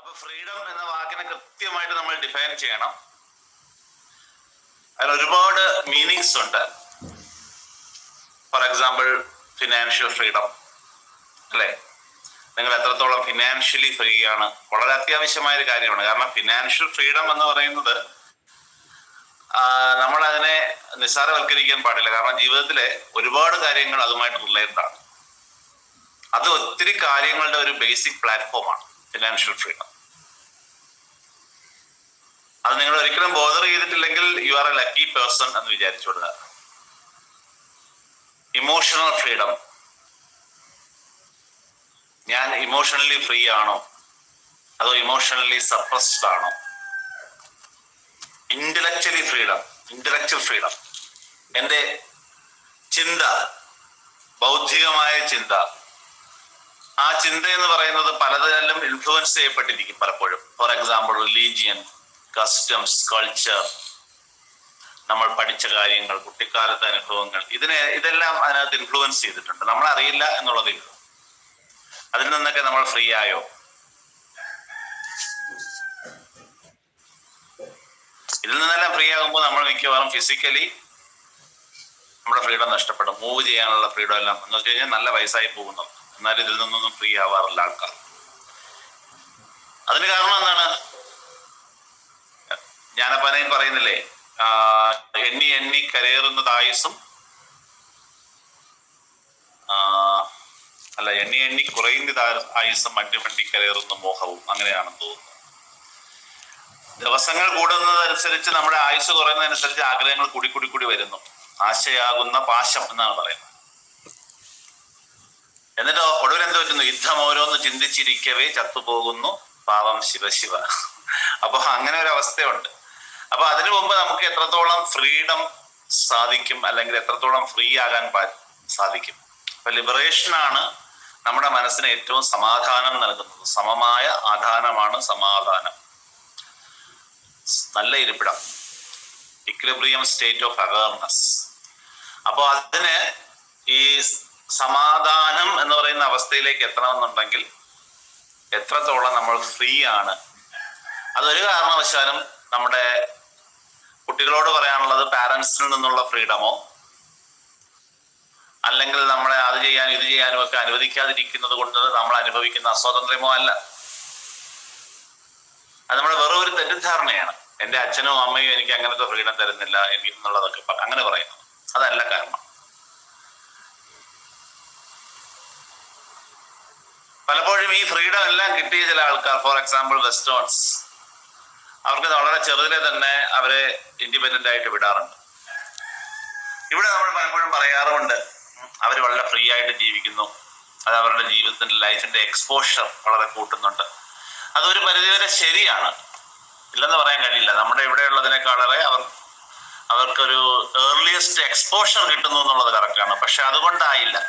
അപ്പൊ ഫ്രീഡം എന്ന വാക്കിനെ കൃത്യമായിട്ട് നമ്മൾ ഡിഫൈൻ ചെയ്യണം. അതിന് ഒരുപാട് മീനിങ്സ് ഉണ്ട്. ഫോർ എക്സാമ്പിൾ ഫിനാൻഷ്യൽ ഫ്രീഡം അല്ലേ? നിങ്ങൾ എത്രത്തോളം ഫിനാൻഷ്യലി ഫ്രീ ആണ്? വളരെ അത്യാവശ്യമായ ഒരു കാര്യമാണ്. കാരണം ഫിനാൻഷ്യൽ ഫ്രീഡം എന്ന് പറയുന്നത് നമ്മൾ അതിനെ നിസ്സാരവൽക്കരിക്കാൻ പാടില്ല. കാരണം ജീവിതത്തിലെ ഒരുപാട് കാര്യങ്ങൾ അതുമായിട്ട് റിലേറ്റഡ് ആണ്. അത് ഒത്തിരി കാര്യങ്ങളുടെ ഒരു ബേസിക് പ്ലാറ്റ്ഫോമാണ് ഫിനാൻഷ്യൽ ഫ്രീഡം അത് നിങ്ങൾ ഒരിക്കലും ബോധർ ചെയ്തിട്ടില്ലെങ്കിൽ you are a lucky person എന്ന് വിചാരിച്ചോടുക ഇമോഷണൽ ഫ്രീഡം ഞാൻ ഇമോഷണലി ഫ്രീ ആണോ? അതോ ഇമോഷണലി സപ്രസ്ഡ് ആണോ? ഇന്റലക്ച്വലി ഫ്രീഡം ഇന്റലക്ച്വൽ ഫ്രീഡം എന്റെ ചിന്ത ബൗദ്ധികമായ ചിന്ത. ആ ചിന്ത എന്ന് പറയുന്നത് പലതരം ഇൻഫ്ലുവൻസ് ചെയ്യപ്പെട്ടിരിക്കും പലപ്പോഴും. For example religion customs culture നമ്മൾ പഠിച്ച കാര്യങ്ങൾ കുട്ടിക്കാലത്തെ അനുഭവങ്ങൾ ഇതിനെ ഇതെല്ലാം അതിനകത്ത് ഇൻഫ്ലുവൻസ് ചെയ്തിട്ടുണ്ട്. നമ്മൾ അറിയില്ല എന്നുള്ളതേ ഉള്ളൂ അതിൽ നിന്നൊക്കെ നമ്മൾ ഫ്രീ ആയോ? ഇതിൽ നിന്നെല്ലാം ഫ്രീ ആകുമ്പോൾ നമ്മൾ മിക്കവാറും ഫിസിക്കലി നമ്മുടെ ഫ്രീഡം നഷ്ടപ്പെടും. മൂവ് ചെയ്യാനുള്ള ഫ്രീഡം എല്ലാം. എന്ന് വെച്ച് കഴിഞ്ഞാൽ നല്ല വയസ്സായി പോകുന്നു. എന്നാൽ ഇതിൽ നിന്നൊന്നും ഫ്രീ ആവാറില്ല ആൾക്കാർ. അതിന് കാരണം എന്താണ്? ജ്ഞാനപ്പാനയിൽ പറയുന്നില്ലേ എണ്ണി എണ്ണി കരയേറുന്ന ആയുസും അല്ല എണ്ണി എണ്ണി കുറയുന്നത് ആയുസും മണ്ടി കരയേറുന്ന മോഹവും അങ്ങനെയാണെന്ന് തോന്നുന്നു. ദിവസങ്ങൾ കൂടുന്നതനുസരിച്ച് നമ്മുടെ ആയുസ് കുറയുന്നതനുസരിച്ച് ആഗ്രഹങ്ങൾ കൂടി കൂടി കൂടി വരുന്നു. ആശയാകുന്ന പാശം എന്നാണ് പറയുന്നത്. എന്നിട്ടോ ഒടുവിൽ എന്ത് പറ്റുന്നു? യുദ്ധം ഓരോന്ന് ചിന്തിച്ചിരിക്കവേ ചത്തുപോകുന്നു. പാവം ശിവശിവ. ശിവ അപ്പൊ അങ്ങനെ ഒരു അവസ്ഥയുണ്ട്. അപ്പൊ അതിനു മുമ്പ് നമുക്ക് എത്രത്തോളം ഫ്രീഡം സാധിക്കും അല്ലെങ്കിൽ എത്രത്തോളം ഫ്രീ ആകാൻ സാധിക്കും? അപ്പൊ ലിബറേഷൻ ആണ് നമ്മുടെ മനസ്സിന് ഏറ്റവും സമാധാനം നൽകുന്നത്. സമമായ ആധാനമാണ് സമാധാനം. നല്ല ഇരിപ്പിടം. ഇക്ലിബ്രിയം സ്റ്റേറ്റ് ഓഫ് അവയർനെസ് അപ്പോൾ അതിന് ഈ സമാധാനം എന്ന് പറയുന്ന അവസ്ഥയിലേക്ക് എത്തണമെന്നുണ്ടെങ്കിൽ എത്രത്തോളം നമ്മൾ ഫ്രീ ആണ്. അതൊരു കാരണവശാലും നമ്മുടെ കുട്ടികളോട് പറയാനുള്ളത് പാരൻസിൽ നിന്നുള്ള ഫ്രീഡമോ? അല്ലെങ്കിൽ നമ്മളെ അത് ചെയ്യാനും ഇത് ചെയ്യാനും ഒക്കെ അനുവദിക്കാതിരിക്കുന്നത് കൊണ്ട് നമ്മൾ അനുഭവിക്കുന്ന അസ്വാതന്ത്ര്യമോ അല്ല. അത് നമ്മുടെ വെറും ഒരു തെറ്റിദ്ധാരണയാണ്. എന്റെ അച്ഛനും അമ്മയും എനിക്ക് അങ്ങനത്തെ ഫ്രീഡം തരുന്നില്ല എനിക്ക് എന്നുള്ളതൊക്കെ അങ്ങനെ പറയുന്നു. അതല്ല കാരണം. പലപ്പോഴും ഈ ഫ്രീഡം എല്ലാം കിട്ടിയ ചില ആൾക്കാർ ഫോർ എക്സാമ്പിൾ വെസ്റ്റേൺസ്. അവർക്ക് വളരെ ചെറുതിലെ തന്നെ അവരെ ഇൻഡിപെൻഡന്റ് ആയിട്ട് വിടാറുണ്ട്. ഇവിടെ നമ്മൾ പലപ്പോഴും പറയാറുമുണ്ട് അവർ വളരെ ഫ്രീ ആയിട്ട് ജീവിക്കുന്നു. അത് അവരുടെ ജീവിതത്തിന്റെ ലൈഫിന്റെ എക്സ്പോഷർ വളരെ കൂട്ടുന്നുണ്ട്. അതൊരു പരിധിവരെ ശരിയാണ്. ഇല്ലെന്ന് പറയാൻ കഴിയില്ല. നമ്മുടെ ഇവിടെയുള്ളതിനേക്കാളേറെ അവർ അവർക്കൊരു ഏർലിയസ്റ്റ് എക്സ്പോഷർ കിട്ടുന്നു എന്നുള്ളത് കറക്റ്റാണ്. പക്ഷെ അതുകൊണ്ടായില്ല.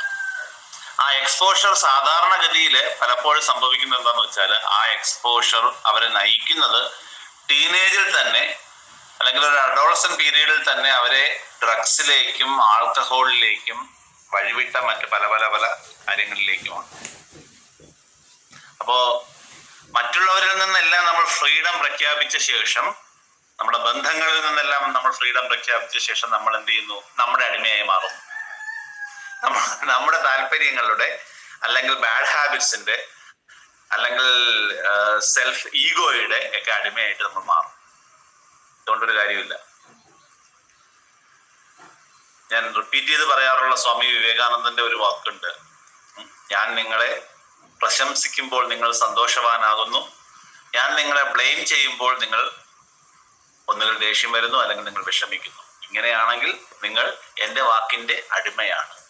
ആ എക്സ്പോഷർ സാധാരണഗതിയിൽ പലപ്പോഴും സംഭവിക്കുന്നത് എന്താണെന്ന് വെച്ചാൽ ആ എക്സ്പോഷർ അവരെ നയിക്കുന്നത് ടീനേജിൽ തന്നെ അല്ലെങ്കിൽ ഒരു അഡോളസൻ പീരീഡിൽ തന്നെ അവരെ ഡ്രഗ്സിലേക്കും ആൽക്കഹോളിലേക്കും വഴിവിട്ട മറ്റ് പല പല പല കാര്യങ്ങളിലേക്കുമാണ്. അപ്പോ മറ്റുള്ളവരിൽ നിന്നെല്ലാം നമ്മൾ ഫ്രീഡം പ്രഖ്യാപിച്ച ശേഷം നമ്മുടെ ബന്ധങ്ങളിൽ നിന്നെല്ലാം നമ്മൾ ഫ്രീഡം പ്രഖ്യാപിച്ച ശേഷം നമ്മൾ എന്ത് ചെയ്യുന്നു? നമ്മുടെ അടിമയായി മാറും നമ്മ- നമ്മുടെ താല്പര്യങ്ങളുടെ അല്ലെങ്കിൽ ബാഡ് ഹാബിറ്റ്സിന്റെ അല്ലെങ്കിൽ സെൽഫ് ഈഗോയുടെ ഒക്കെ ആയിട്ട് നമ്മൾ മാറും. അതുകൊണ്ടൊരു കാര്യമില്ല. ഞാൻ റിപ്പീറ്റ് ചെയ്ത് പറയാറുള്ള സ്വാമി വിവേകാനന്ദന്റെ ഒരു വാക്കുണ്ട്. ഞാൻ നിങ്ങളെ പ്രശംസിക്കുമ്പോൾ നിങ്ങൾ സന്തോഷവാനാകുന്നു. ഞാൻ നിങ്ങളെ ബ്ലെയിം ചെയ്യുമ്പോൾ നിങ്ങൾ ഒന്നുകിൽ ദേഷ്യം വരുന്നു അല്ലെങ്കിൽ നിങ്ങൾ വിഷമിക്കുന്നു. ഇങ്ങനെയാണെങ്കിൽ നിങ്ങൾ എന്റെ വാക്കിന്റെ അടിമയാണ്.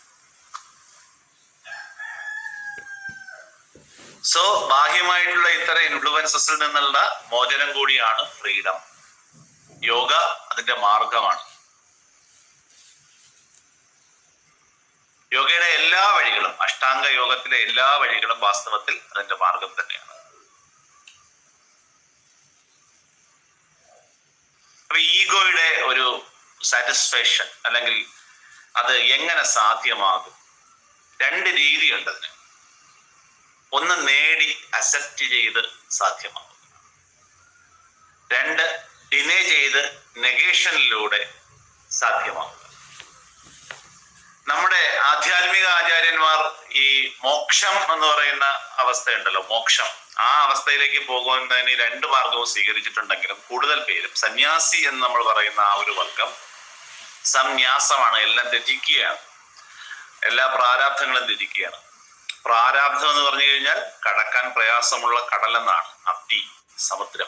സോ ബാഹ്യമായിട്ടുള്ള ഇത്തരം ഇൻഫ്ലുവൻസസിൽ നിന്നുള്ള മോചനം കൂടിയാണ് ഫ്രീഡം യോഗ അതിന്റെ മാർഗമാണ്. യോഗയുടെ എല്ലാ വഴികളും അഷ്ടാംഗ യോഗത്തിലെ എല്ലാ വഴികളും വാസ്തവത്തിൽ അതിന്റെ മാർഗം തന്നെയാണ്. അപ്പൊ ഈഗോയുടെ ഒരു സാറ്റിസ്ഫാക്ഷൻ അല്ലെങ്കിൽ അത് എങ്ങനെ സാധ്യമാകും? രണ്ട് രീതിയുണ്ട് അതിന്. ഒന്ന് നേടി അക്സെപ്റ്റ് ചെയ്ത് സാധ്യമാകും രണ്ട് ഡിനേ ചെയ്ത് നെഗേഷനിലൂടെ സാധ്യമാകുക നമ്മുടെ ആധ്യാത്മിക ആചാര്യന്മാർ ഈ മോക്ഷം എന്ന് പറയുന്ന അവസ്ഥയുണ്ടല്ലോ മോക്ഷം. ആ അവസ്ഥയിലേക്ക് പോകുന്നതിന് രണ്ട് മാർഗവും സ്വീകരിച്ചിട്ടുണ്ടെങ്കിലും കൂടുതൽ പേരും സന്യാസി എന്ന് നമ്മൾ പറയുന്ന ആ ഒരു വർഗം സംന്യാസമാണ്. എല്ലാം ത്യജിക്കുകയാണ്. എല്ലാ പ്രാരാബ്ധങ്ങളും ത്യജിക്കുകയാണ്. പ്രാരാബ്ധം എന്ന് പറഞ്ഞു കഴിഞ്ഞാൽ കടക്കാൻ പ്രയാസമുള്ള കടലെന്നാണ് അബ്ദി സമുദ്രം.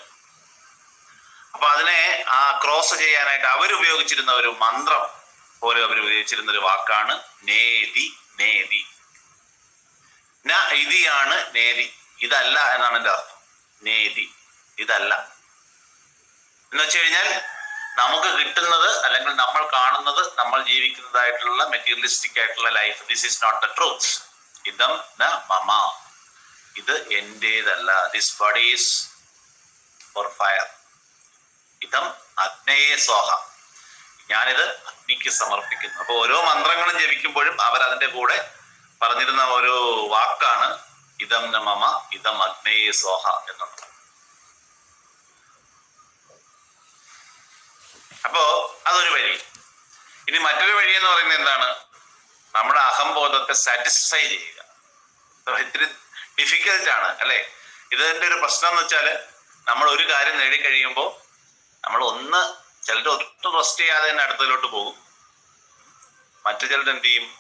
അപ്പൊ അതിനെ ആ ക്രോസ് ചെയ്യാനായിട്ട് അവരുപയോഗിച്ചിരുന്ന ഒരു മന്ത്രം പോലെ അവർ ഉപയോഗിച്ചിരുന്ന ഒരു വാക്കാണ് നേതി നേതി. ഇതിയാണ് നേതി. ഇതല്ല എന്നാണ് എന്റെ അർത്ഥം. നേതി. ഇതല്ല. എന്ന് വെച്ച് കഴിഞ്ഞാൽ നമുക്ക് കിട്ടുന്നത് അല്ലെങ്കിൽ നമ്മൾ കാണുന്നത് നമ്മൾ ജീവിക്കുന്നതായിട്ടുള്ള മെറ്റീരിയലിസ്റ്റിക് ആയിട്ടുള്ള life this is not the truth ഇതം ന മമ. ഇത് എന്റേതല്ല. This body is for fire ഇതം അഗ്നയെ സോഹ. ഞാനിത് അഗ്നിക്ക് സമർപ്പിക്കുന്നു. അപ്പോൾ ഓരോ മന്ത്രങ്ങളും ജപിക്കുമ്പോഴും അവർ അതിന്റെ കൂടെ പറഞ്ഞിരുന്ന ഒരു വാക്കാണ് ഇതം ന മമ ഇതം അഗ്നയെ സോഹ എന്നുള്ളത്. അപ്പോ അതൊരു വഴി ഇനി മറ്റൊരു വഴി എന്ന് പറയുന്നത് എന്താണ്? നമ്മുടെ അഹംബോധത്തെ സാറ്റിസ്ഫൈ ചെയ്യുക. ഇത്തിരി ഡിഫിക്കൽട്ട് ആണ് അല്ലെ? ഇതിന്റെ ഒരു പ്രശ്നം എന്ന് വെച്ചാൽ നമ്മൾ ഒരു കാര്യം നേടിക്കഴിയുമ്പോൾ നമ്മൾ ഒന്ന് ചിലർ ഒട്ടും റെസ്റ്റ് ചെയ്യാതെ തന്നെ അടുത്തതിലോട്ട് പോകും. മറ്റു ചിലർ എന്ത് ചെയ്യും?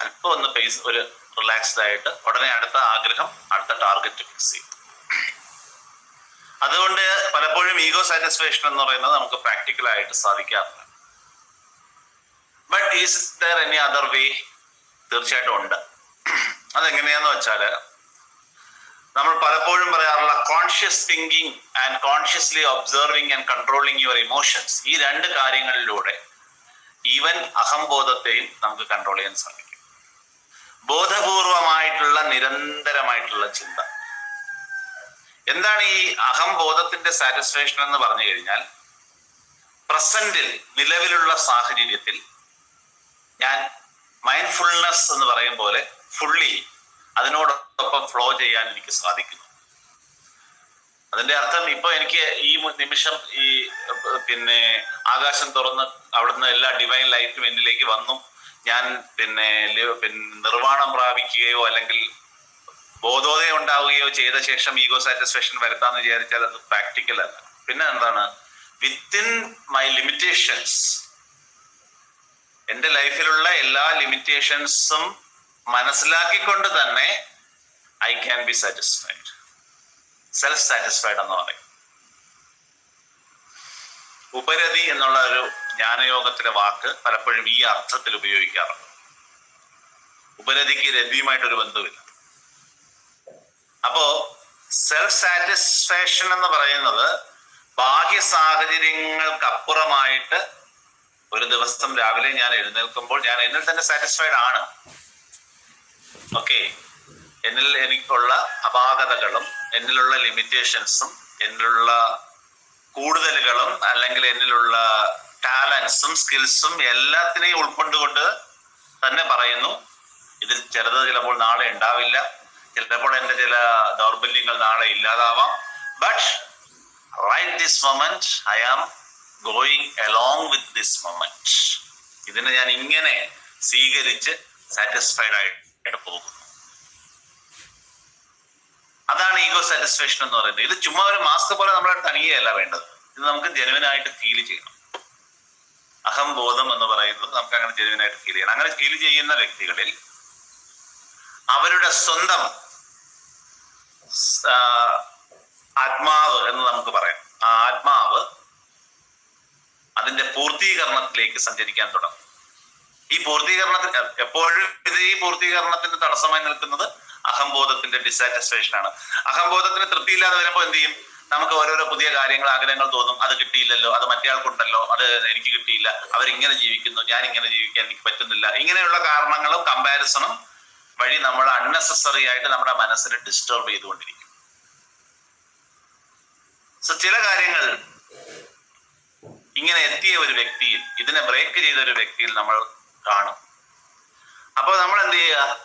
അല്പം ഒന്ന് പേസ് ഒരു റിലാക്സ്ഡ് ആയിട്ട് ഉടനെ അടുത്ത ആഗ്രഹം അടുത്ത ടാർഗറ്റ് ഫിക്സ് ചെയ്യും. അതുകൊണ്ട് പലപ്പോഴും ഈഗോ സാറ്റിസ്ഫാക്ഷൻ എന്ന് പറയുന്നത് നമുക്ക് പ്രാക്ടിക്കലായിട്ട് സാധിക്കാറില്ല. But is there any other way തീർച്ചയായിട്ടും ഉണ്ട്. അതെങ്ങനെയാന്ന് വെച്ചാൽ നമ്മൾ പലപ്പോഴും പറയാറുള്ള conscious thinking and consciously observing and controlling your emotions ഈ രണ്ട് കാര്യങ്ങളിലൂടെ ഈവൻ അഹംബോധത്തെയും നമുക്ക് കൺട്രോൾ ചെയ്യാൻ സാധിക്കും. ബോധപൂർവമായിട്ടുള്ള നിരന്തരമായിട്ടുള്ള ചിന്ത. എന്താണ് ഈ അഹംബോധത്തിന്റെ സാറ്റിസ്ഫാക്ഷൻ എന്ന് പറഞ്ഞു കഴിഞ്ഞാൽ പ്രസന്റിൽ നിലവിലുള്ള സാഹചര്യത്തിൽ ഞാൻ മൈൻഡ്ഫുൾനെസ് എന്ന് പറയും പോലെ ഫുള്ളി അതിനോടൊപ്പം ഫ്ലോ ചെയ്യാൻ എനിക്ക് സാധിക്കുന്നു. അതിന്റെ അർത്ഥം ഇപ്പൊ എനിക്ക് ഈ നിമിഷം ഈ പിന്നെ ആകാശം തുറന്ന് അവിടുന്ന് എല്ലാ ഡിവൈൻ ലൈറ്റും എന്നിലേക്ക് വന്നു. ഞാൻ പിന്നെ നിർവാണം പ്രാപിക്കുകയോ അല്ലെങ്കിൽ ബോധോദയം ഉണ്ടാവുകയോ ചെയ്ത ശേഷം ഈഗോ സാറ്റിസ്ഫാക്ഷൻ വരുത്താന്ന് വിചാരിച്ചാൽ അത് പ്രാക്ടിക്കൽ അല്ല. പിന്നെ എന്താണ്? വിത്തിൻ മൈ ലിമിറ്റേഷൻസ് എന്റെ ലൈഫിലുള്ള എല്ലാ ലിമിറ്റേഷൻസും മനസ്സിലാക്കിക്കൊണ്ട് തന്നെ I can be satisfied. Self satisfied എന്ന് പറയും. ഉപരതി എന്നുള്ള ഒരു ജ്ഞാനയോഗത്തിലെ വാക്ക് പലപ്പോഴും ഈ അർത്ഥത്തിൽ ഉപയോഗിക്കാറുണ്ട്. ഉപരതിക്ക് രതിയുമായിട്ടൊരു ബന്ധമില്ല അപ്പോ സെൽഫ് സാറ്റിസ്ഫാക്ഷൻ എന്ന് പറയുന്നത് ബാഹ്യ സാഹചര്യങ്ങൾക്ക് അപ്പുറമായിട്ട് ഒരു ദിവസം രാവിലെ ഞാൻ എഴുന്നേൽക്കുമ്പോൾ ഞാൻ എന്നിൽ തന്നെ സാറ്റിസ്ഫൈഡ് ആണ്. ഓക്കെ എന്നിൽ എനിക്കുള്ള അപാകതകളും എന്നിലുള്ള ലിമിറ്റേഷൻസും എന്നിലുള്ള കൂടുതലുകളും അല്ലെങ്കിൽ എന്നിലുള്ള ടാലൻസും സ്കിൽസും എല്ലാത്തിനെയും ഉൾക്കൊണ്ടുകൊണ്ട് തന്നെ പറയുന്നു ഇതിൽ ചിലത് ചിലപ്പോൾ നാളെ ഉണ്ടാവില്ല. ചിലപ്പോൾ എന്റെ ചില ദൗർബല്യങ്ങൾ നാളെ ഇല്ലാതാവാം. But right this moment I am going along with this moment ഇതിനെ ഞാൻ ഇങ്ങനെ സ്വീകരിച്ച് സാറ്റിസ്ഫൈഡ് ആയിട്ട് പോകുന്നു. അതാണ് ഈഗോ സാറ്റിസ്ഫാക്ഷൻ എന്ന് പറയുന്നത്. ഇത് ചുമ്മാ ഒരു മാസ്ക് പോലെ നമ്മളെ തനിയല്ല വേണ്ടത്. ഇത് നമുക്ക് ജനുവിനായിട്ട് ഫീൽ ചെയ്യണം. അഹംബോധം എന്ന് പറയുന്നത് നമുക്ക് അങ്ങനെ ജനുവിനായിട്ട് ഫീൽ ചെയ്യണം. അങ്ങനെ ഫീൽ ചെയ്യുന്ന വ്യക്തികളിൽ അവരുടെ സ്വന്തം ആത്മാവ് എന്ന് നമുക്ക് പറയാം ആ ആത്മാവ് അതിന്റെ പൂർത്തീകരണത്തിലേക്ക് സഞ്ചരിക്കാൻ തുടങ്ങും. ഈ പൂർത്തീകരണത്തിൽ എപ്പോഴും ഇത് ഈ പൂർത്തീകരണത്തിന് തടസ്സമായി നിൽക്കുന്നത് അഹംബോധത്തിന്റെ ഡിസാറ്റിസ്ഫാക്ഷൻ ആണ്. അഹംബോധത്തിന് തൃപ്തിയില്ലാതെ വരുമ്പോൾ എന്ത് ചെയ്യും? നമുക്ക് ഓരോരോ പുതിയ കാര്യങ്ങൾ ആഗ്രഹങ്ങൾ തോന്നും. അത് കിട്ടിയില്ലല്ലോ അത് മറ്റേയാൾക്കുണ്ടല്ലോ അത് എനിക്ക് കിട്ടിയില്ല അവരിങ്ങനെ ജീവിക്കുന്നു ഞാൻ ഇങ്ങനെ ജീവിക്കാൻ എനിക്ക് പറ്റുന്നില്ല. ഇങ്ങനെയുള്ള കാരണങ്ങളും കമ്പാരിസണും വഴി നമ്മൾ അൺനെസസറി ആയിട്ട് നമ്മുടെ മനസ്സിനെ ഡിസ്റ്റർബ് ചെയ്തുകൊണ്ടിരിക്കും. സോ ചില കാര്യങ്ങൾ ഇങ്ങനെ എത്തിയ ഒരു വ്യക്തിയിൽ ഇതിനെ ബ്രേക്ക് ചെയ്ത ഒരു വ്യക്തിയിൽ നമ്മൾ കാണും. അപ്പോൾ നമ്മൾ എന്ത് ചെയ്യുക?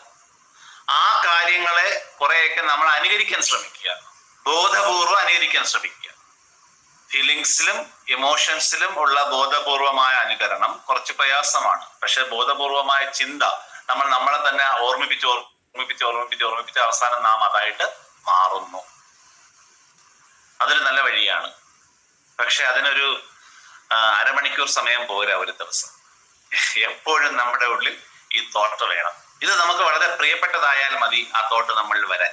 ആ കാര്യങ്ങളെ കുറെയൊക്കെ നമ്മൾ അനുകരിക്കാൻ ശ്രമിക്കുക. ബോധപൂർവം അനുകരിക്കാൻ ശ്രമിക്കുക. ഫീലിങ്സിലും ഇമോഷൻസിലും ഉള്ള ബോധപൂർവമായ അനുകരണം കുറച്ച് പ്രയാസമാണ്. പക്ഷെ ബോധപൂർവമായ ചിന്ത നമ്മൾ നമ്മളെ തന്നെ ഓർമ്മിപ്പിച്ച് ഓർമ്മിപ്പിച്ച് ഓർമ്മിപ്പിച്ച് ഓർമ്മിപ്പിച്ച് അവസാനം നാം അതായിട്ട് മാറുന്നു. അതൊരു നല്ല വഴിയാണ്. പക്ഷെ അതിനൊരു അരമണിക്കൂർ സമയം പോരാ ഒരു ദിവസം. എപ്പോഴും നമ്മുടെ ഉള്ളിൽ ഈ തോട്ട് വേണം. ഇത് നമുക്ക് വളരെ പ്രിയപ്പെട്ടതായാൽ മതി ആ തോട്ട് നമ്മളിൽ വരാൻ.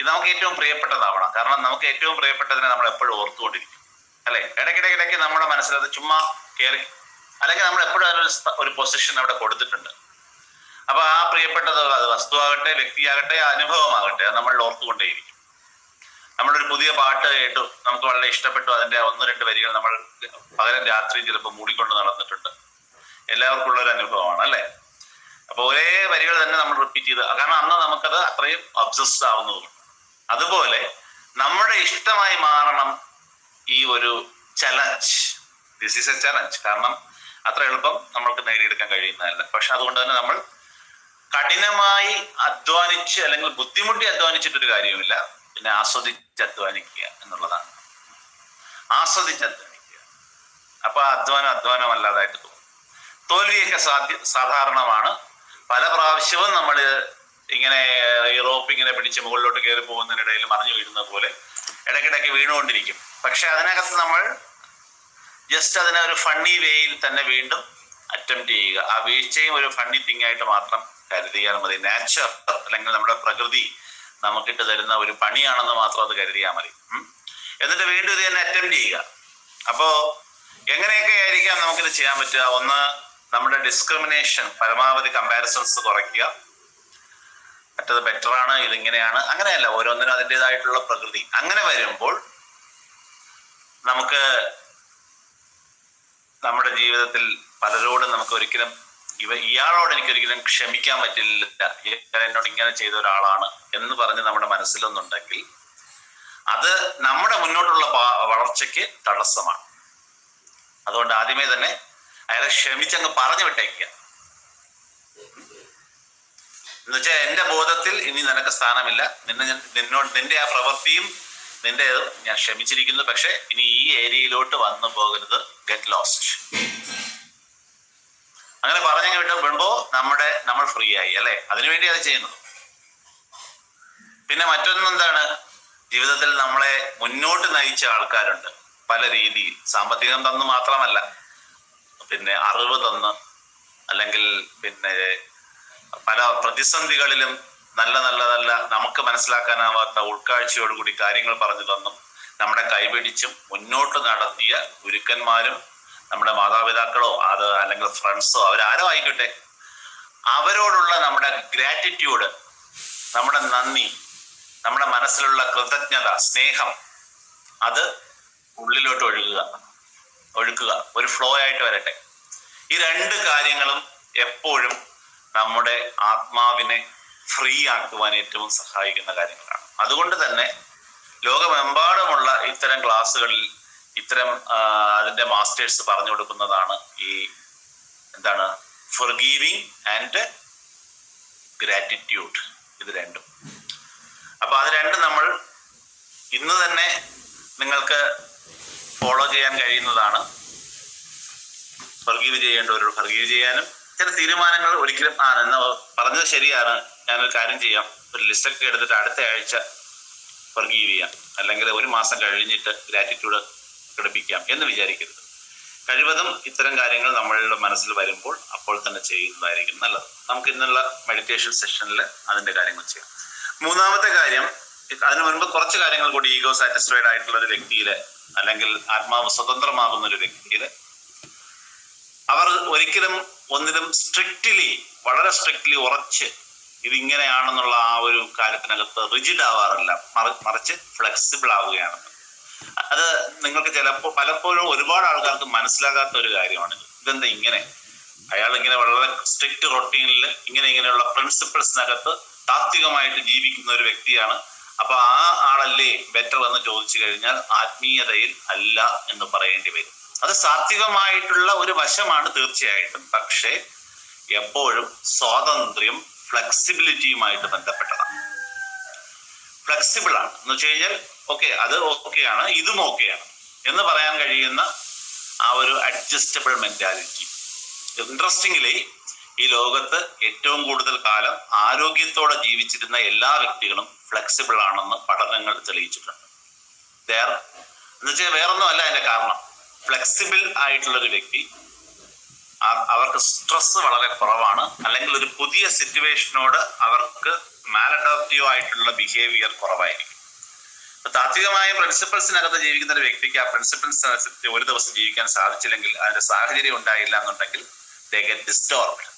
ഇത് നമുക്ക് ഏറ്റവും പ്രിയപ്പെട്ടതാവണം. കാരണം നമുക്ക് ഏറ്റവും പ്രിയപ്പെട്ടതിനെ നമ്മൾ എപ്പോഴും ഓർത്തുകൊണ്ടിരിക്കും. അല്ലെ? ഇടയ്ക്കിടയ്ക്കിടയ്ക്ക് നമ്മുടെ മനസ്സിൽ അത് ചുമ്മാ കയറി അല്ലെങ്കിൽ നമ്മൾ എപ്പോഴും അതിനൊരു ഒരു പൊസിഷൻ അവിടെ കൊടുത്തിട്ടുണ്ട്. അപ്പൊ ആ പ്രിയപ്പെട്ടത് അത് വസ്തുവാകട്ടെ വ്യക്തിയാകട്ടെ അനുഭവമാകട്ടെ അത് നമ്മൾ ഓർത്തുകൊണ്ടേയിരിക്കും. നമ്മളൊരു പുതിയ പാട്ട് കേട്ടു. നമുക്ക് വളരെ ഇഷ്ടപ്പെട്ടു. അതിന്റെ ഒന്ന് രണ്ട് വരികൾ നമ്മൾ പകരം രാത്രി ചിലപ്പോൾ മൂടിക്കൊണ്ട് നടന്നിട്ടുണ്ട്. എല്ലാവർക്കും ഉള്ള ഒരു അനുഭവമാണ് അല്ലെ? അപ്പൊ ഒരേ വരികൾ തന്നെ നമ്മൾ റിപ്പീറ്റ് ചെയ്ത്. കാരണം അന്ന് നമുക്കത് അത്രയും അബ്സസ്ഡ് ആവുന്നതുകൊണ്ട് അതുപോലെ നമ്മുടെ ഇഷ്ടമായി മാറണം ഈ ഒരു challenge this is a challenge കാരണം അത്ര എളുപ്പം നമ്മൾക്ക് നേടിയെടുക്കാൻ കഴിയുന്നതല്ല. പക്ഷെ അതുകൊണ്ട് തന്നെ നമ്മൾ കഠിനമായി അധ്വാനിച്ച് അല്ലെങ്കിൽ ബുദ്ധിമുട്ടി അധ്വാനിച്ചിട്ടൊരു കാര്യമില്ല പിന്നെ ആസ്വദിച്ച് അധ്വാനിക്കുക എന്നുള്ളതാണ്. ആസ്വദിച്ച് അധ്വാനിക്കുക അപ്പൊ അധ്വാനം അധ്വാനം അല്ലാതായിട്ട് തോന്നും. തോൽവിയൊക്കെ സാധ്യ സാധാരണമാണ്. പല പ്രാവശ്യവും നമ്മൾ ഇങ്ങനെ റോപ്പ് ഇങ്ങനെ പിടിച്ച് മുകളിലോട്ട് കയറി പോകുന്നതിനിടയിൽ മറിഞ്ഞു വീഴുന്ന പോലെ ഇടയ്ക്കിടയ്ക്ക് വീണുകൊണ്ടിരിക്കും. പക്ഷെ അതിനകത്ത് നമ്മൾ ജസ്റ്റ് അതിനെ ഒരു ഫണ്ണി വേയിൽ തന്നെ വീണ്ടും അറ്റംപ്റ്റ് ചെയ്യുക. ആ വീഴ്ചയും ഒരു ഫണ്ണി തിങ് ആയിട്ട് മാത്രം കരുതിയാൽ മതി. നാച്ചർ അല്ലെങ്കിൽ നമ്മുടെ പ്രകൃതി നമുക്കിട്ട് തരുന്ന ഒരു പണിയാണെന്ന് മാത്രം അത് കരുതിയാൽ മതി. എന്നിട്ട് വീണ്ടും ഇത് തന്നെ അറ്റംപ്റ്റ് ചെയ്യുക. അപ്പോൾ എങ്ങനെയൊക്കെ ആയിരിക്കാം നമുക്കിത് ചെയ്യാൻ പറ്റുക? ഒന്ന് നമ്മുടെ ഡിസ്ക്രിമിനേഷൻ പരമാവധി കമ്പാരിസൺസ് കുറയ്ക്കുക. മറ്റത് ബെറ്ററാണ് ഇതിങ്ങനെയാണ്. അങ്ങനെയല്ല ഓരോന്നിനും അതിന്റെതായിട്ടുള്ള പ്രകൃതി. അങ്ങനെ വരുമ്പോൾ നമുക്ക് നമ്മുടെ ജീവിതത്തിൽ പലരോടും നമുക്ക് ഒരിക്കലും ഇവ ഇയാളോട് എനിക്ക് ഒരിക്കലും ക്ഷമിക്കാൻ പറ്റില്ല. ഇയാൾ എന്നോട് ഇങ്ങനെ ചെയ്ത ഒരാളാണ് എന്ന് പറഞ്ഞ് നമ്മുടെ മനസ്സിലൊന്നുണ്ടെങ്കിൽ അത് നമ്മുടെ മുന്നോട്ടുള്ള വളർച്ചയ്ക്ക് തടസ്സമാണ്. അതുകൊണ്ട് ആദ്യമേ തന്നെ അയാളെ ക്ഷമിച്ചങ്ങ് പറഞ്ഞു വിട്ടേക്കുക. എന്നുവെച്ചാൽ എന്റെ ബോധത്തിൽ ഇനി നിനക്ക് സ്ഥാനമില്ല. നിന്നെ നിന്നോട് നിന്റെ ആ പ്രവൃത്തിയും നിന്റെ ഞാൻ ക്ഷമിച്ചിരിക്കുന്നു. പക്ഷെ ഇനി ഈ ഏരിയയിലോട്ട് വന്നു പോകരുത്. Get lost. അങ്ങനെ പറഞ്ഞു വിട്ട് വിടുമ്പോ നമ്മുടെ നമ്മൾ ഫ്രീ ആയി അല്ലെ? അതിനുവേണ്ടി അത് ചെയ്യുന്നു. പിന്നെ മറ്റൊന്നെന്താണ് ജീവിതത്തിൽ നമ്മളെ മുന്നോട്ട് നയിച്ച ആൾക്കാരുണ്ട്. പല രീതിയിൽ. സാമ്പത്തികം തന്നു മാത്രമല്ല. പിന്നെ അറിവ് തന്ന്. അല്ലെങ്കിൽ പിന്നെ പല പ്രതിസന്ധികളിലും നല്ല നല്ല നല്ല നമുക്ക് മനസ്സിലാക്കാനാവാത്ത ഉൾക്കാഴ്ചയോടുകൂടി കാര്യങ്ങൾ പറഞ്ഞു തന്നും. നമ്മുടെ കൈപിടിച്ചും മുന്നോട്ട് നടത്തിയ ഗുരുക്കന്മാരും നമ്മുടെ മാതാപിതാക്കളോ അത് അല്ലെങ്കിൽ ഫ്രണ്ട്സോ അവരാരോ ആയിക്കോട്ടെ അവരോടുള്ള നമ്മുടെ ഗ്രാറ്റിറ്റ്യൂഡ് നമ്മുടെ നന്ദി നമ്മുടെ മനസ്സിലുള്ള കൃതജ്ഞത സ്നേഹം അത് ഉള്ളിലോട്ട് ഒഴുകുക ഒഴുക്കുക ഒരു ഫ്ലോ ആയിട്ട് വരട്ടെ. ഈ രണ്ട് കാര്യങ്ങളും എപ്പോഴും നമ്മുടെ ആത്മാവിനെ ഫ്രീ ആക്കുവാൻ ഏറ്റവും സഹായിക്കുന്ന കാര്യങ്ങളാണ്. അതുകൊണ്ട് തന്നെ ലോകമെമ്പാടുമുള്ള ഇത്തരം ക്ലാസ്സുകളിൽ ഇത്തരം അതിന്റെ മാസ്റ്റേഴ്സ് പറഞ്ഞു കൊടുക്കുന്നതാണ് ഈ എന്താണ് ഫൊർഗീവിങ് ആൻഡ് ഗ്രാറ്റിറ്റ്യൂഡ് ഇത് രണ്ടും. അപ്പൊ അത് രണ്ടും നമ്മൾ ഇന്ന് തന്നെ നിങ്ങൾക്ക് ഫോളോ ചെയ്യാൻ കഴിയുന്നതാണ്. ഫർഗീവ് ചെയ്യേണ്ടവരോട് ഫർഗീവ് ചെയ്യാനും ചില തീരുമാനങ്ങൾ ഒരിക്കലും ആ എന്നാ പറഞ്ഞത് ശരിയാണ്. ഞാനൊരു കാര്യം ചെയ്യാം. ഒരു ലിസ്റ്റൊക്കെ എടുത്തിട്ട് അടുത്ത ആഴ്ച ഫർഗീവ് ചെയ്യാം. അല്ലെങ്കിൽ ഒരു മാസം കഴിഞ്ഞിട്ട് ഗ്രാറ്റിറ്റ്യൂഡ് പ്രകടിപ്പിക്കാം എന്ന് വിചാരിക്കരുത്. കഴിവതും ഇത്തരം കാര്യങ്ങൾ നമ്മളുടെ മനസ്സിൽ വരുമ്പോൾ അപ്പോൾ തന്നെ ചെയ്യുന്നതായിരിക്കും നല്ലത്. നമുക്ക് ഇന്നുള്ള മെഡിറ്റേഷൻ സെഷനിൽ അതിന്റെ കാര്യങ്ങൾ ചെയ്യാം. മൂന്നാമത്തെ കാര്യം അതിനു മുൻപ് കുറച്ച് കാര്യങ്ങൾ കൂടി ഈഗോ സാറ്റിസ്ഫൈഡ് ആയിട്ടുള്ള ഒരു വ്യക്തിയിൽ അല്ലെങ്കിൽ ആത്മാവ് സ്വതന്ത്രമാകുന്ന ഒരു വ്യക്തിയിൽ അവർ ഒരിക്കലും ഒന്നിലും സ്ട്രിക്റ്റ്ലി വളരെ സ്ട്രിക്റ്റ്ലി ഉറച്ച് ഇതിങ്ങനെയാണെന്നുള്ള ആ ഒരു കാര്യത്തിനകത്ത് റിജിഡ് ആവാറില്ല. മറി- മറിച്ച് ഫ്ലെക്സിബിൾ ആവുകയാണ്. അത് നിങ്ങൾക്ക് ചിലപ്പോൾ പലപ്പോഴും ഒരുപാട് ആൾക്കാർക്ക് മനസ്സിലാകാത്ത ഒരു കാര്യമാണ്. ഇതെന്താ ഇങ്ങനെ? അയാൾ ഇങ്ങനെ വളരെ സ്ട്രിക്റ്റ് റൊട്ടീനിൽ ഇങ്ങനെ ഇങ്ങനെയുള്ള പ്രിൻസിപ്പിൾസിനകത്ത് താത്വികമായിട്ട് ജീവിക്കുന്ന ഒരു വ്യക്തിയാണ്. അപ്പൊ ആ ആളല്ലേ ബെറ്റർ എന്ന് ചോദിച്ചു കഴിഞ്ഞാൽ ആത്മീയതയിൽ അല്ല എന്ന് പറയേണ്ടി വരും. അത് സാത്വികമായിട്ടുള്ള ഒരു വശമാണ് തീർച്ചയായിട്ടും. പക്ഷേ എപ്പോഴും സ്വാതന്ത്ര്യം ഫ്ലെക്സിബിലിറ്റിയുമായിട്ട് ബന്ധപ്പെട്ടതാണ്. ഫ്ലെക്സിബിൾ ആണ്. എന്ന് വെച്ച് കഴിഞ്ഞാൽ ഓക്കെ അത് ഓക്കെയാണ് ഇതും ഓക്കെയാണ് എന്ന് പറയാൻ കഴിയുന്ന ആ ഒരു അഡ്ജസ്റ്റബിൾ മെന്റാലിറ്റി ഇൻട്രസ്റ്റിംഗ്ലി ഈ ലോകത്ത് ഏറ്റവും കൂടുതൽ കാലം ആരോഗ്യത്തോടെ ജീവിച്ചിരുന്ന എല്ലാ വ്യക്തികളും ഫ്ലെക്സിബിൾ ആണെന്ന് പഠനങ്ങൾ തെളിയിച്ചിട്ടുണ്ട്. വേറെ എന്ന് വെച്ചാൽ വേറൊന്നും അല്ല അതിന്റെ കാരണം. ഫ്ലെക്സിബിൾ ആയിട്ടുള്ള ഒരു വ്യക്തി അവർക്ക് സ്ട്രെസ് വളരെ കുറവാണ്. അല്ലെങ്കിൽ ഒരു പുതിയ സിറ്റുവേഷനോട് അവർക്ക് മാലഡോപ്റ്റീവ് ആയിട്ടുള്ള ബിഹേവിയർ കുറവായിരിക്കും. അപ്പൊ താത്വികമായ പ്രിൻസിപ്പൾസിനകത്ത് ജീവിക്കുന്ന ഒരു വ്യക്തിക്ക് ആ പ്രിൻസിപ്പൾസ് അനുസരിച്ച് ഒരു ദിവസം ജീവിക്കാൻ സാധിച്ചില്ലെങ്കിൽ അതിന്റെ സാഹചര്യം ഉണ്ടായില്ല എന്നുണ്ടെങ്കിൽ ദേ ഗെറ്റ്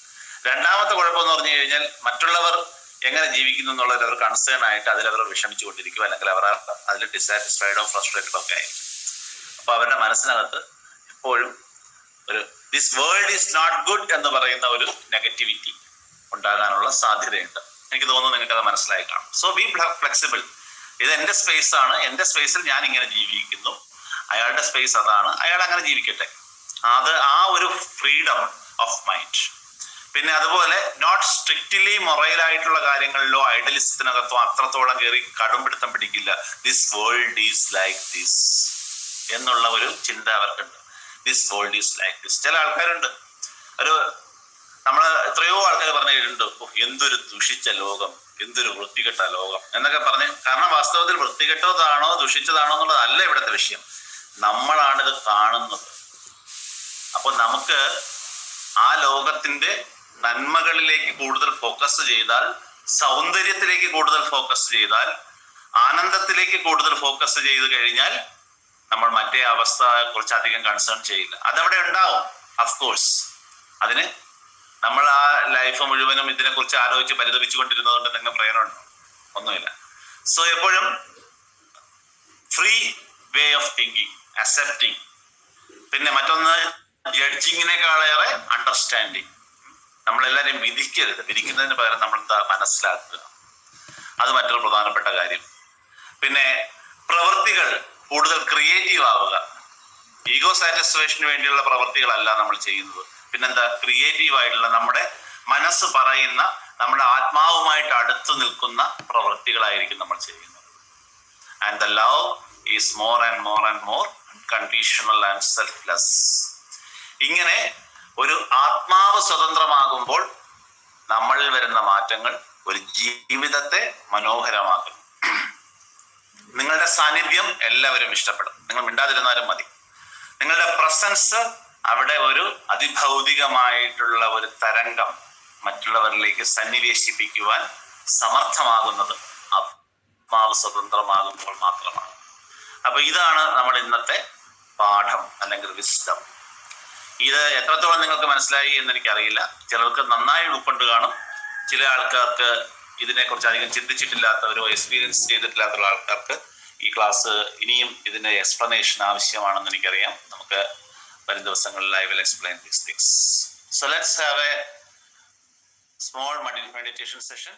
രണ്ടാമത്തെ കുഴപ്പം എന്ന് പറഞ്ഞു കഴിഞ്ഞാൽ മറ്റുള്ളവർ എങ്ങനെ ജീവിക്കുന്നു എന്നുള്ളത് അവർ കൺസേൺ ആയിട്ട് അതിൽ അവർ വിഷമിച്ചു കൊണ്ടിരിക്കും. അല്ലെങ്കിൽ അവർ അതിൽ ഡിസാറ്റിസ്ഫൈഡോ ഫ്രസ്ട്രേറ്റഡോ ഒക്കെ ആയിരിക്കും. അപ്പൊ അവരുടെ മനസ്സിനകത്ത് എപ്പോഴും ഒരു this world is not good എന്ന് പറയുന്ന ഒരു നെഗറ്റിവിറ്റി ഉണ്ടാകാനുള്ള സാധ്യതയുണ്ട്. എനിക്ക് തോന്നുന്നു നിങ്ങൾക്ക് അത് മനസ്സിലായി കാണും സോ ബി ഫ്ലെക്സിബിൾ ഇത് എന്റെ സ്പേസ് ആണ്. എന്റെ സ്പേസിൽ ഞാൻ ഇങ്ങനെ ജീവിക്കുന്നു. അയാളുടെ സ്പേസ് അതാണ്. അയാൾ അങ്ങനെ ജീവിക്കട്ടെ. അത് ആ ഒരു ഫ്രീഡം ഓഫ് മൈൻഡ് പിന്നെ അതുപോലെ നോട്ട് സ്ട്രിക്റ്റ്ലി മൊറൈലായിട്ടുള്ള കാര്യങ്ങളിലോ ഐഡലിസത്തിനകത്തോ അത്രത്തോളം കയറി കടുംപിടുത്തം പിടിക്കില്ല. This world is like this എന്നുള്ള ഒരു ചിന്ത അവർക്കുണ്ട്. This world is like this ചില ആൾക്കാരുണ്ട്. ഒരു നമ്മൾ എത്രയോ ആൾക്കാർ പറഞ്ഞു കേട്ടിട്ടുണ്ട് "ഓ, എന്തൊരു ദുഷിച്ച ലോകം എന്തൊരു വൃത്തികെട്ട ലോകം എന്നൊക്കെ പറഞ്ഞ്. കാരണം വാസ്തവത്തിൽ വൃത്തികെട്ടതാണോ ദുഷിച്ചതാണോ എന്നുള്ളതല്ല ഇവിടുത്തെ വിഷയം. നമ്മളാണിത് കാണുന്നത്. അപ്പൊ നമുക്ക് ആ ലോകത്തിന്റെ നന്മകളിലേക്ക് കൂടുതൽ ഫോക്കസ് ചെയ്താൽ സൗന്ദര്യത്തിലേക്ക് കൂടുതൽ ഫോക്കസ് ചെയ്താൽ ആനന്ദത്തിലേക്ക് കൂടുതൽ ഫോക്കസ് ചെയ്ത് കഴിഞ്ഞാൽ നമ്മൾ മറ്റേ അവസ്ഥയെ കുറിച്ച് അധികം കൺസേൺ ചെയ്യില്ല. അതവിടെ ഉണ്ടാവും അഫ്കോഴ്സ് അതിന് നമ്മൾ ആ ലൈഫ് മുഴുവനും ഇതിനെക്കുറിച്ച് കുറിച്ച് ആലോചിച്ച് പരിതപിച്ചുകൊണ്ടിരുന്നതുകൊണ്ട് എന്തെങ്കിലും പ്രയോജനമുണ്ടോ? ഒന്നുമില്ല. സോ എപ്പോഴും free way of thinking accepting പിന്നെ മറ്റൊന്ന് ജഡ്ജിങ്ങിനേക്കാളേറെ അണ്ടർസ്റ്റാൻഡിങ് നമ്മളെല്ലാവരെയും വിധിക്കരുത്. വിധിക്കുന്നതിന് പകരം നമ്മൾ എന്താ മനസ്സിലാക്കുക. അത് മറ്റൊരു പ്രധാനപ്പെട്ട കാര്യം. പിന്നെ പ്രവൃത്തികൾ കൂടുതൽ ക്രിയേറ്റീവ് ആവുക. ഈഗോ സാറ്റിസ്ഫാക്ഷന് വേണ്ടിയുള്ള പ്രവൃത്തികളല്ല നമ്മൾ ചെയ്യുന്നത്. പിന്നെന്താ? ക്രിയേറ്റീവ് ആയിട്ടുള്ള നമ്മുടെ മനസ്സ് പറയുന്ന നമ്മുടെ ആത്മാവുമായിട്ട് അടുത്ത് നിൽക്കുന്ന പ്രവൃത്തികളായിരിക്കും നമ്മൾ ചെയ്യുന്നത്. And the love is more and more and more conditional and selfless ഇങ്ങനെ ഒരു ആത്മാവ് സ്വതന്ത്രമാകുമ്പോൾ നമ്മളിൽ വരുന്ന മാറ്റങ്ങൾ ഒരു ജീവിതത്തെ മനോഹരമാക്കും. നിങ്ങളുടെ സാന്നിധ്യം എല്ലാവരും ഇഷ്ടപ്പെടും. നിങ്ങൾ മിണ്ടാതിരുന്നാലും മതി. നിങ്ങളുടെ പ്രസൻസ് അവിടെ ഒരു അതിഭൗതികമായിട്ടുള്ള ഒരു തരംഗം മറ്റുള്ളവരിലേക്ക് സന്നിവേശിപ്പിക്കുവാൻ സമർത്ഥമാകുന്നത് ആത്മാവ് സ്വതന്ത്രമാകുമ്പോൾ മാത്രമാണ്. അപ്പൊ ഇതാണ് നമ്മൾ ഇന്നത്തെ പാഠം അല്ലെങ്കിൽ വിസ്ഡം ഇത് എത്രത്തോളം നിങ്ങൾക്ക് മനസ്സിലായി എന്ന് എനിക്കറിയില്ല. ചിലർക്ക് നന്നായി ഉൾക്കൊണ്ട് കാണും. ചില ആൾക്കാർക്ക് ഇതിനെക്കുറിച്ച് അധികം ചിന്തിച്ചിട്ടില്ലാത്തവരോ എക്സ്പീരിയൻസ് ചെയ്തിട്ടില്ലാത്ത ആൾക്കാർക്ക് ഈ ക്ലാസ് ഇനിയും ഇതിന്റെ എക്സ്പ്ലനേഷൻ ആവശ്യമാണെന്ന് എനിക്കറിയാം. നമുക്ക് വരും ദിവസങ്ങളിൽ I will explain these things so let's have a small meditation session